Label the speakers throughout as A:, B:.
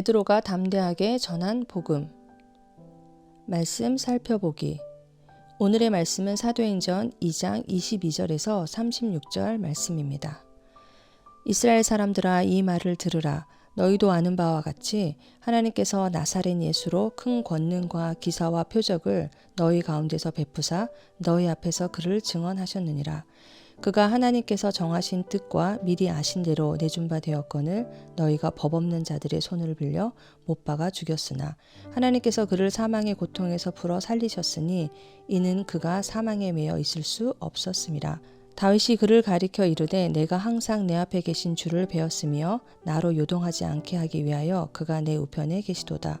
A: 베드로가 담대하게 전한 복음. 말씀 살펴보기. 오늘의 말씀은 사도행전 2장 22절에서 36절 말씀입니다. 이스라엘 사람들아 이 말을 들으라. 너희도 아는 바와 같이 하나님께서 나사렛 예수로 큰 권능과 기사와 표적을 너희 가운데서 베푸사 너희 앞에서 그를 증언하셨느니라. 그가 하나님께서 정하신 뜻과 미리 아신 대로 내준 바 되었거늘 너희가 법 없는 자들의 손을 빌려 못 박아 죽였으나 하나님께서 그를 사망의 고통에서 풀어 살리셨으니 이는 그가 사망에 매여 있을 수 없었음이라. 다윗이 그를 가리켜 이르되 내가 항상 내 앞에 계신 주를 배웠으며 나로 요동하지 않게 하기 위하여 그가 내 우편에 계시도다.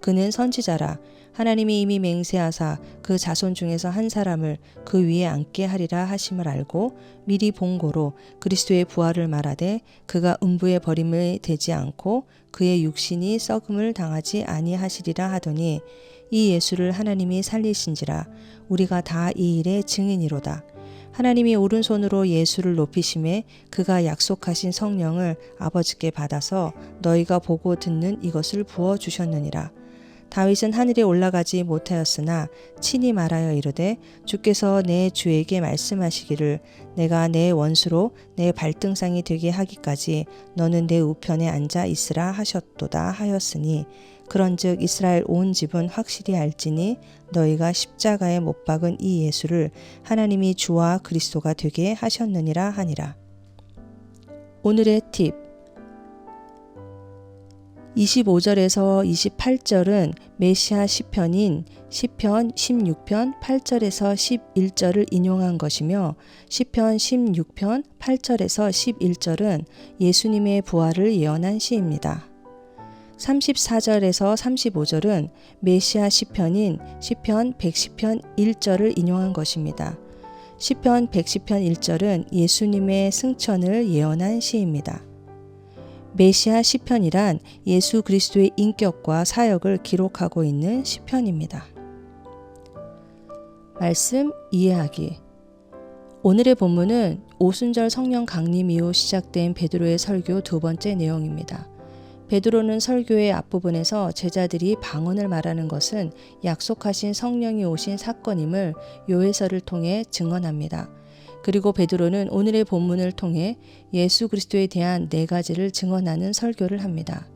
A: 그는 선지자라 하나님이 이미 맹세하사 그 자손 중에서 한 사람을 그 위에 앉게 하리라 하심을 알고 미리 본고로 그리스도의 부활을 말하되 그가 음부에 버림을 되지 않고 그의 육신이 썩음을 당하지 아니하시리라 하더니 이 예수를 하나님이 살리신지라 우리가 다 이 일의 증인이로다. 하나님이 오른손으로 예수를 높이심에 그가 약속하신 성령을 아버지께 받아서 너희가 보고 듣는 이것을 부어 주셨느니라. 다윗은 하늘에 올라가지 못하였으나 친히 말하여 이르되 주께서 내 주에게 말씀하시기를 내가 내 원수로 내 발등상이 되게 하기까지 너는 내 우편에 앉아 있으라 하셨도다 하였으니 그런즉 이스라엘 온 집은 확실히 알지니 너희가 십자가에 못 박은 이 예수를 하나님이 주와 그리스도가 되게 하셨느니라 하니라. 오늘의 팁 25절에서 28절은 메시아 시편인 시편 16편 8절에서 11절을 인용한 것이며 시편 16편 8절에서 11절은 예수님의 부활을 예언한 시입니다. 34절에서 35절은 메시아 시편인 시편 110편 1절을 인용한 것입니다. 시편 110편 1절은 예수님의 승천을 예언한 시입니다. 메시아 시편이란 예수 그리스도의 인격과 사역을 기록하고 있는 시편입니다. 말씀 이해하기 오늘의 본문은 오순절 성령 강림 이후 시작된 베드로의 설교 두 번째 내용입니다. 베드로는 설교의 앞부분에서 제자들이 방언을 말하는 것은 약속하신 성령이 오신 사건임을 요해서를 통해 증언합니다. 그리고 베드로는 오늘의 본문을 통해 예수 그리스도에 대한 네 가지를 증언하는 설교를 합니다.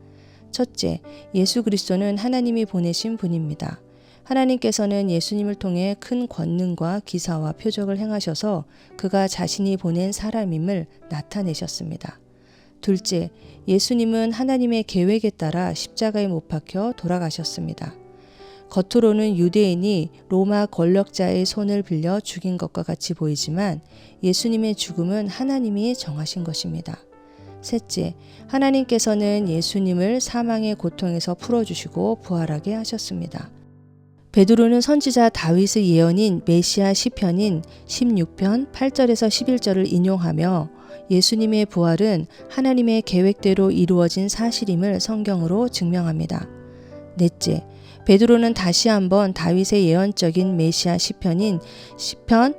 A: 첫째, 예수 그리스도는 하나님이 보내신 분입니다. 하나님께서는 예수님을 통해 큰 권능과 기사와 표적을 행하셔서 그가 자신이 보낸 사람임을 나타내셨습니다. 둘째, 예수님은 하나님의 계획에 따라 십자가에 못 박혀 돌아가셨습니다. 겉으로는 유대인이 로마 권력자의 손을 빌려 죽인 것과 같이 보이지만 예수님의 죽음은 하나님이 정하신 것입니다. 셋째, 하나님께서는 예수님을 사망의 고통에서 풀어주시고 부활하게 하셨습니다. 베드로는 선지자 다윗의 예언인 메시아 시편인 16편 8절에서 11절을 인용하며 예수님의 부활은 하나님의 계획대로 이루어진 사실임을 성경으로 증명합니다. 넷째, 베드로는 다시 한번 다윗의 예언적인 메시아 시편인 시편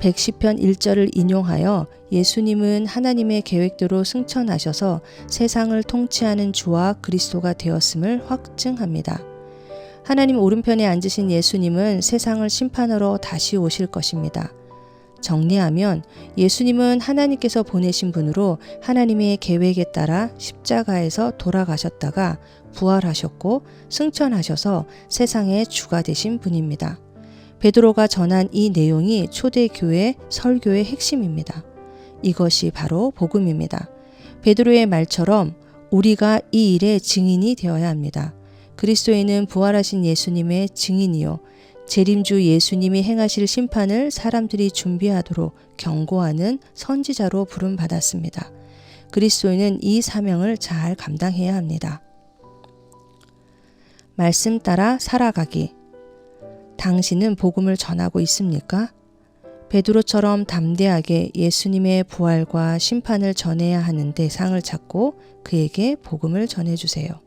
A: 110편 1절을 인용하여 예수님은 하나님의 계획대로 승천하셔서 세상을 통치하는 주와 그리스도가 되었음을 확증합니다. 하나님 오른편에 앉으신 예수님은 세상을 심판하러 다시 오실 것입니다. 정리하면 예수님은 하나님께서 보내신 분으로 하나님의 계획에 따라 십자가에서 돌아가셨다가 부활하셨고 승천하셔서 세상의 주가 되신 분입니다. 베드로가 전한 이 내용이 초대교회 설교의 핵심입니다. 이것이 바로 복음입니다. 베드로의 말처럼 우리가 이 일의 증인이 되어야 합니다. 그리스도인은 부활하신 예수님의 증인이요. 재림주 예수님이 행하실 심판을 사람들이 준비하도록 경고하는 선지자로 부름받았습니다. 그리스도인은 이 사명을 잘 감당해야 합니다. 말씀 따라 살아가기. 당신은 복음을 전하고 있습니까? 베드로처럼 담대하게 예수님의 부활과 심판을 전해야 하는 대상을 찾고 그에게 복음을 전해주세요.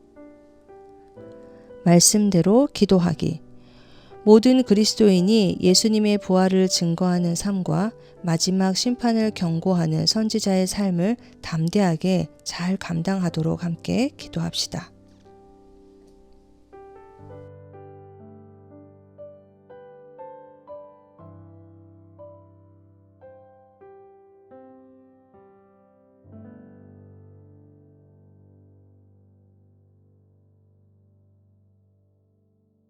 A: 말씀대로 기도하기. 모든 그리스도인이 예수님의 부활을 증거하는 삶과 마지막 심판을 경고하는 선지자의 삶을 담대하게 잘 감당하도록 함께 기도합시다.